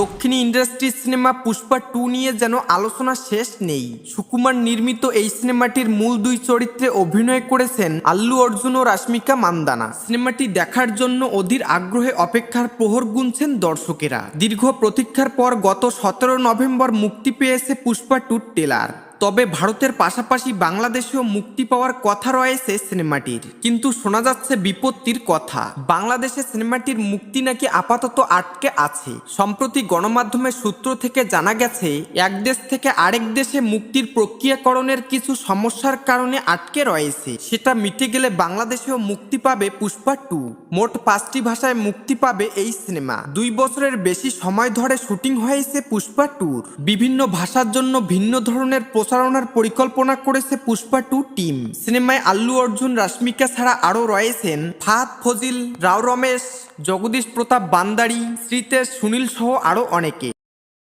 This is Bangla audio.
দক্ষিণী ইন্ডাস্ট্রি সিনেমা পুষ্পা টু নিয়ে যেন আলোচনা শেষ নেই। সুকুমার নির্মিত এই সিনেমাটির মূল দুই চরিত্রে অভিনয় করেছেন আল্লু অর্জুন ও রাশ্মিকা মান্দানা। সিনেমাটি দেখার জন্য অধীর আগ্রহে অপেক্ষার প্রহর গুনছেন দর্শকেরা। দীর্ঘ প্রতীক্ষার পর গত সতেরো নভেম্বর মুক্তি পেয়েছে পুষ্পা টুর টেলার তবে ভারতের পাশাপাশি বাংলাদেশেও মুক্তি পাওয়ার কথা রয়েছে সিনেমাটির। কিন্তু শোনা যাচ্ছে বিপত্তির কথা। বাংলাদেশে সিনেমাটির মুক্তি নাকি আপাতত আটকে আছে। সম্প্রতি গণমাধ্যমের সূত্র থেকে জানা গেছে, এক দেশ থেকে আরেক দেশে মুক্তির প্রক্রিয়াকরণের কিছু সমস্যার কারণে আটকে রয়েছে। সেটা মিটে গেলে বাংলাদেশেও মুক্তি পাবে পুষ্পা টু। মোট পাঁচটি ভাষায় মুক্তি পাবে এই সিনেমা। দুই বছরের বেশি সময় ধরে শুটিং হয়েছে পুষ্পা টুর। বিভিন্ন ভাষার জন্য ভিন্ন ধরনের প্রচারণার পরিকল্পনা করেছে পুষ্পা টু টিম। সিনেমায় আল্লু অর্জুন, রাশ্মিকা ছাড়া আরও রয়েছেন ফাহাদ ফজিল, রাও রমেশ, জগদীশ প্রতাপ বান্দারি শ্রীতেশ সুনীল সহ আরও অনেকে।